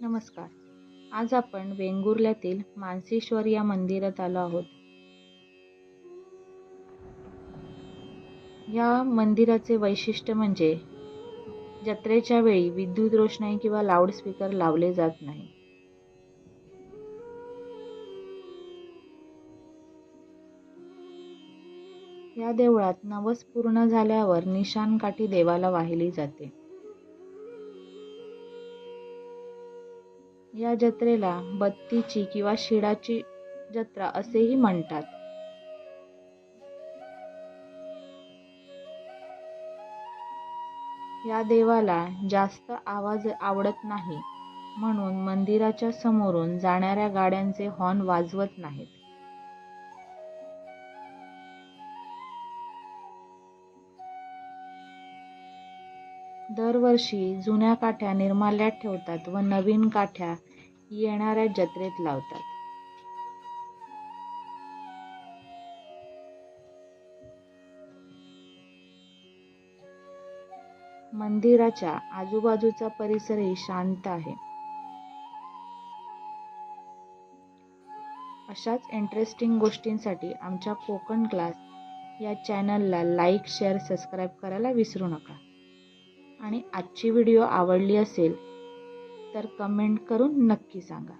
नमस्कार. आज आपण वेंगुर्ल्यातील मानसेश्वर या मंदिरात आलो आहोत. या मंदिराचे वैशिष्ट्य म्हणजे जत्रेच्या वेळी विद्युत रोषणाई किंवा लाऊडस्पीकर लावले जात नाही. या देवळात नवस पूर्ण झाल्यावर निशाणकाठी देवाला वाहिली जाते. या जत्रेला बत्तीची किंवा शिडाची जत्रा असेही म्हणतात. या देवाला जास्त आवाज आवडत नाही म्हणून मंदिराच्या समोरून जाणाऱ्या गाड्यांचे हॉर्न वाजवत नाहीत. दरवर्षी जुन्या काठ्या निर्माल्यात ठेवतात व नवीन काठ्या येणाऱ्या जत्रेत लावतात. मंदिराच्या आजूबाजूचा परिसरही शांत आहे. अशाच इंटरेस्टिंग गोष्टींसाठी आमच्या कोकण क्लास या चॅनलला लाईक शेअर सबस्क्राईब करायला विसरू नका. आणि आजची व्हिडिओ आवडली असेल तर कमेंट करून नक्की सांगा.